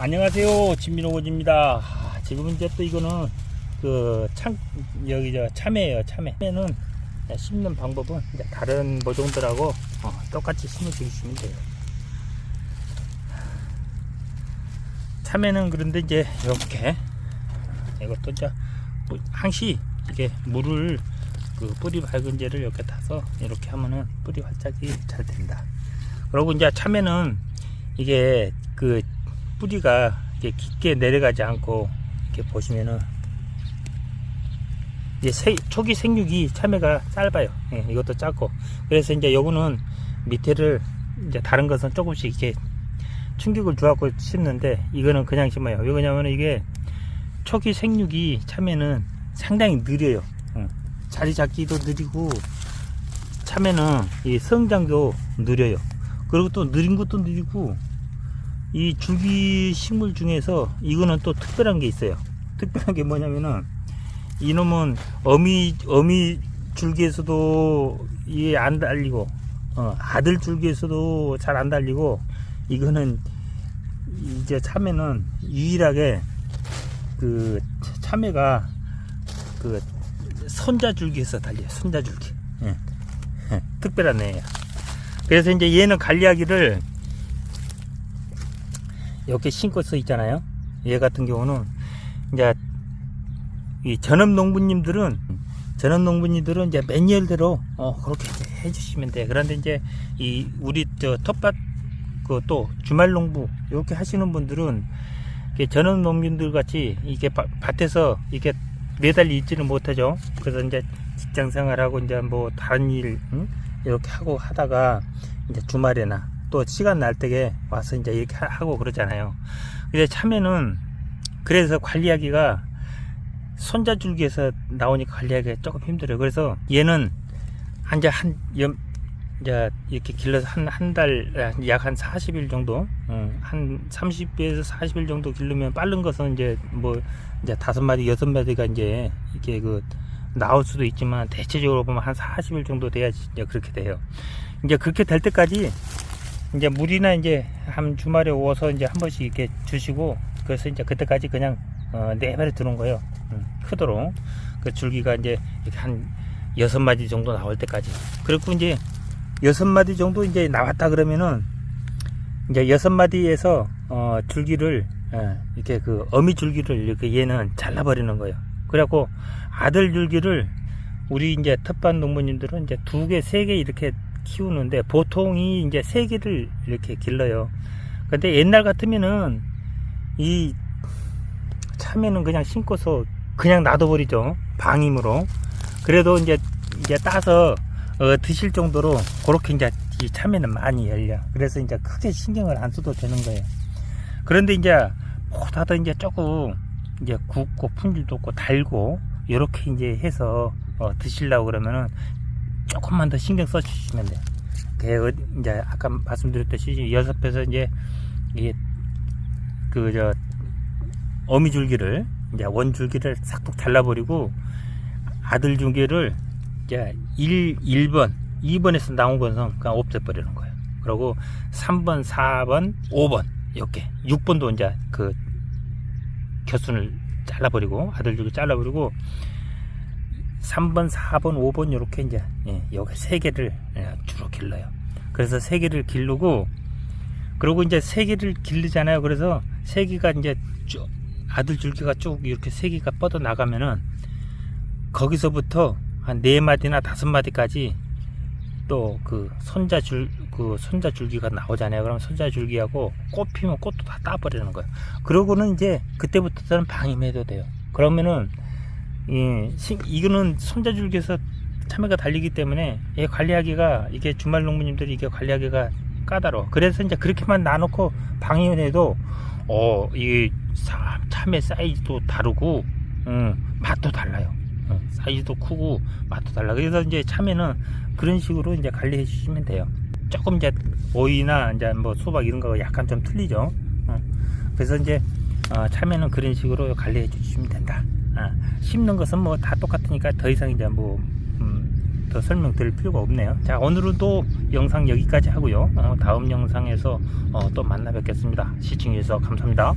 안녕하세요. 진민호고입니다. 지금 이제 또 이거는 그 참 여기 저 참외예요 참외. 참외는 심는 방법은 이제 다른 모종들하고 어, 똑같이 심어 주시면 돼요. 참외는 그런데 이제 이렇게 이것도 이제 뭐 항시 이게 물을 그 뿌리 밝은제를 이렇게 타서 이렇게 하면은 뿌리 활짝이 잘 된다. 그리고 이제 참외는 이게 그 뿌리가 이렇게 깊게 내려가지 않고 이렇게 보시면은 이제 세- 초기 생육이 참외가 짧아요. 예, 이것도 짧고 그래서 이제 요거는 밑에를 이제 다른 것은 조금씩 이렇게 충격을 주갖고 심는데 이거는 그냥 심어요. 왜 그러냐면 이게 초기 생육이 참외는 상당히 느려요. 어, 자리 잡기도 느리고 참외는 이 성장도 느려요. 그리고 또 느린 것도 느리고 이 줄기 식물 중에서 이거는 또 특별한 게 있어요. 특별한 게 뭐냐면은 이놈은 어미 어미 줄기에서도 이게 안 달리고 어, 아들 줄기에서도 잘 안 달리고 이거는 이제 참외는 유일하게 그 참외가 그 손자 줄기에서 달려요. 손자 줄기. 예. 특별한 애예요. 그래서 이제 얘는 관리하기를 이렇게 신고 써 있잖아요. 얘 같은 경우는 이제 이 전업 농부님들은 전업 농부님들은 이제 매뉴얼대로 어 그렇게 해주시면 돼. 그런데 이제 이 우리 저 텃밭 그 또 주말 농부 이렇게 하시는 분들은 전업 농민들 같이 이게 바- 밭에서 이게 매달려 있지는 못하죠. 그래서 이제 직장 생활하고 이제 뭐 다른 일 응? 이렇게 하고 하다가 이제 주말에나 또 시간 날 때에 와서 이제 이렇게 하- 하고 그러잖아요. 근데 참외는 그래서 관리하기가 손자줄기에서 나오니까 관리하기가 조금 힘들어요. 그래서 얘는 한 이제 한 염, 이제 이렇게 길러서 한 한 달 약 한 40일 정도, 어, 한 30에서 40일 정도 기르면 빠른 것은 이제 뭐 이제 다섯 마디 여섯 마디가 이제 이게 그 나올 수도 있지만 대체적으로 보면 한 40일 정도 돼야지 이제 그렇게 돼요. 이제 그렇게 될 때까지 이제 물이나 이제 한 주말에 오서 이제 한 번씩 이렇게 주시고 그래서 이제 그때까지 그냥 어, 내발에 들어온 거예요. 음, 크도록 그 줄기가 이제 이렇게 한 여섯 마디 정도 나올 때까지. 그리고 이제 여섯 마디 정도 이제 나왔다 그러면은 이제 여섯 마디에서 어, 줄기를 어, 이렇게 그 어미 줄기를 이렇게 얘는 잘라버리는 거예요. 그래갖고 아들 줄기를 우리 이제 텃밭 농부님들은 이제 두 개, 세 개 이렇게 키우는데 보통이 이제 세 개를 이렇게 길러요. 근데 옛날 같으면은 이 참외는 그냥 심고서 그냥 놔둬버리죠. 방임으로. 그래도 이제 이제 따서 어, 드실 정도로 그렇게 이제 이 참외는 많이 열려. 그래서 이제 크게 신경을 안 써도 되는 거예요. 그런데 이제 보다도 이제 조금 이제 굵고 품질도 없고 달고 이렇게 이제 해서 어, 드시려고 그러면은 조금만 더 신경 써 주시면 돼요. 그 이제 아까 말씀드렸듯이 배서 이제 이게 그 저 어미 줄기를 이제 원 줄기를 싹둑 잘라버리고 아들 줄기를 이제 1, 1번, 2번에서 나온 것은 그냥 없애버리는 거예요. 그리고 3번, 4번, 5번 이렇게 6번도 이제 그 겨순을 잘라버리고 아들 줄기 잘라버리고 3번, 4번, 5번 이렇게 이제 예, 여기 세 개를 예, 주로 길러요. 그래서 세 개를 기르고 그리고 이제 세 개를 기르잖아요. 그래서 세 개가 이제 쭉 아들 줄기가 쭉 이렇게 세 개가 뻗어 나가면은 거기서부터 한 네 마디나 다섯 마디까지 또 그 손자 줄 그 손자 줄기가 나오잖아요. 그럼 손자 줄기하고 꽃 피면 꽃도 다 따버리는 거예요. 그러고는 이제 그때부터는 방임해도 돼요. 그러면은 이 시- 이거는 손자 줄기에서 참외가 달리기 때문에 얘 관리하기가 이게 주말 농부님들이 이게 관리하기가 까다로워. 그래서 이제 그렇게만 놔놓고 방임해도 어 이 참외 사이즈도 다르고 음, 맛도 달라요. 어, 사이즈도 크고 맛도 달라. 그래서 이제 참외는 그런 식으로 이제 관리해 주시면 돼요. 조금 이제 오이나 이제 뭐 수박 이런 거 약간 좀 틀리죠. 어, 그래서 이제 어, 참외는 그런 식으로 관리해 주시면 된다. 아, 심는 것은 뭐 다 똑같으니까 더 이상 이제 뭐, 음, 더 설명드릴 필요가 없네요. 자, 오늘은 또 영상 여기까지 하고요. 어, 다음 영상에서 어, 또 만나 뵙겠습니다. 시청해주셔서 감사합니다.